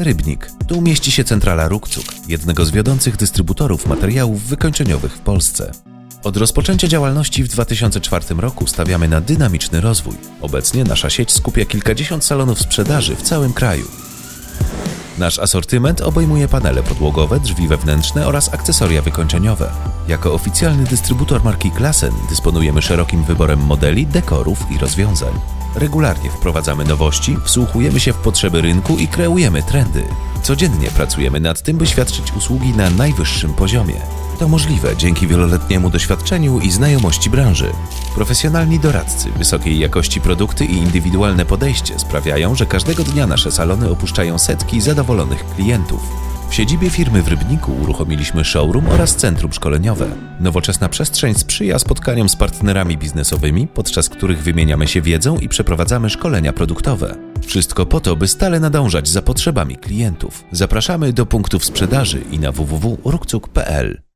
Rybnik. Tu mieści się centrala Rukcuk, jednego z wiodących dystrybutorów materiałów wykończeniowych w Polsce. Od rozpoczęcia działalności w 2004 roku stawiamy na dynamiczny rozwój. Obecnie nasza sieć skupia kilkadziesiąt salonów sprzedaży w całym kraju. Nasz asortyment obejmuje panele podłogowe, drzwi wewnętrzne oraz akcesoria wykończeniowe. Jako oficjalny dystrybutor marki Klassen dysponujemy szerokim wyborem modeli, dekorów i rozwiązań. Regularnie wprowadzamy nowości, wsłuchujemy się w potrzeby rynku i kreujemy trendy. Codziennie pracujemy nad tym, by świadczyć usługi na najwyższym poziomie. To możliwe dzięki wieloletniemu doświadczeniu i znajomości branży. Profesjonalni doradcy, wysokiej jakości produkty i indywidualne podejście sprawiają, że każdego dnia nasze salony opuszczają setki zadowolonych klientów. W siedzibie firmy w Rybniku uruchomiliśmy showroom oraz centrum szkoleniowe. Nowoczesna przestrzeń sprzyja spotkaniom z partnerami biznesowymi, podczas których wymieniamy się wiedzą i przeprowadzamy szkolenia produktowe. Wszystko po to, by stale nadążać za potrzebami klientów. Zapraszamy do punktów sprzedaży i na www.rukcuk.pl.